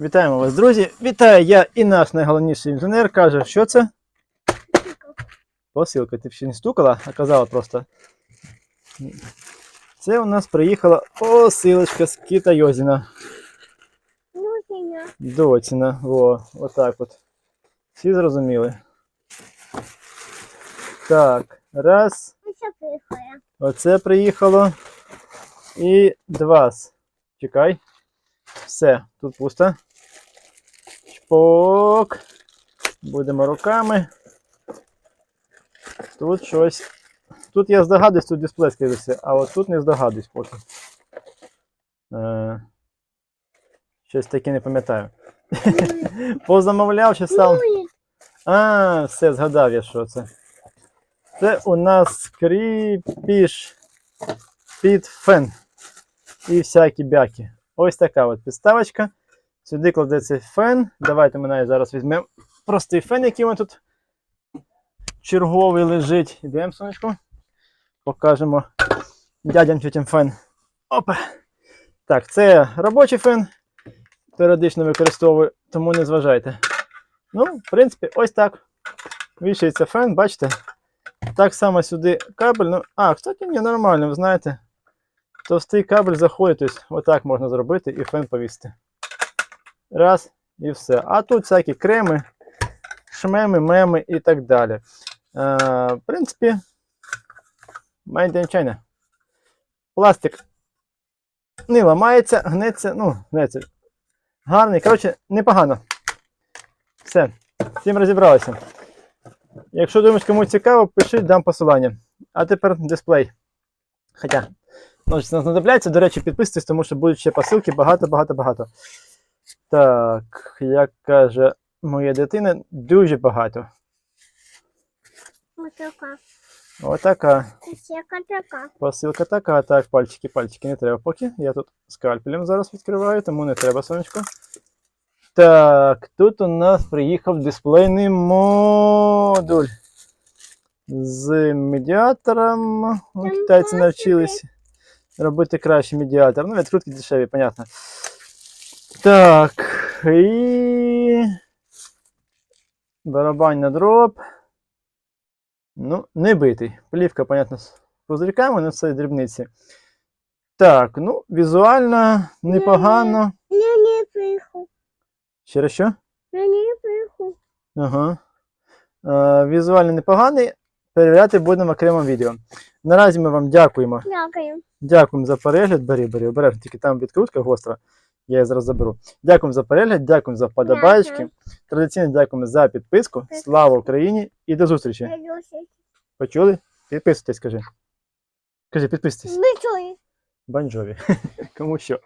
Вітаємо вас, друзі! Вітаю я і наш найголовніший інженер каже, що це? Посилка. Ти ще не стукала, а казала просто. Це у нас приїхала посилочка з Китайозіна. Синя. Доціна. Во, отак от. Всі зрозуміли. Так, раз. Оце приїхало. І два. Чекай. Все, тут пусто. Чпок. Будемо руками. Тут щось. Тут я здогадуюсь, тут дисплей скидався, а от тут не здогадуюсь поки. Е, щось таке не пам'ятаю. Позамовляв чи сам. А, все, згадав я, що це. Це у нас кріпіш під фен і всякі бяки. Ось така от підставочка. Сюди кладеться фен. Давайте ми навіть зараз візьмемо простий фен, який у мене тут черговий лежить. Ідемо, сонечко. Покажемо дядям тютям фен. Опа. Так, це робочий фен. Періодично використовую, тому не зважайте. Ну, в принципі, ось так. Вішається фен, бачите? Так само сюди кабель. Ну, а, кстати, ні, нормально, ви знаєте. Товстий кабель заходить, тобто отак можна зробити і фен повісити. Раз, і все. А тут всякі креми, шмеми, меми і так далі. Е, в принципі, made in China. Пластик не ламається, гнеться, ну, гнеться. Гарний, коротше, непогано. Все, всім розібралися. Якщо думаєш, кому цікаво, пишіть, дам посилання. А тепер дисплей. Хоча, ножиці нам знадобляться. До речі, підписуйтесь, тому що будуть ще посилки багато-багато-багато. Так, як каже моя дитина, дуже багато. Ось така. Отака. Кусека така. Посилка така. Так, пальчики, пальчики не треба поки. Я тут скальпелем зараз відкриваю, тому не треба сонечко. Так, тут у нас приїхав дисплейний модуль з медіатором. Китайці класний. Робити краще медіатор. Ну, відкрутки дешеві, понятно. Так, і барабань на дроб. Ну, не битий. Плівка, понятно, з пузирьками, але це дрібниці. Так, ну, візуально непогано. Я не приїхав. Ще раз що? Я не приїхав. Ага. Е, візуально непоганий. Перевіряти будемо в окремому відео. Наразі ми вам дякуємо. Дякую. Дякуємо за перегляд. Бери, бери, обережно, тільки там відкрутка гостра. Я її зараз заберу. Дякуємо за перегляд, дякуємо за вподобайки. Традиційно дякуємо за підписку. Слава Україні і до зустрічі. Почули? Підписуйтесь, кажи. Кажи, підписуйтесь. Банджові. Кому що?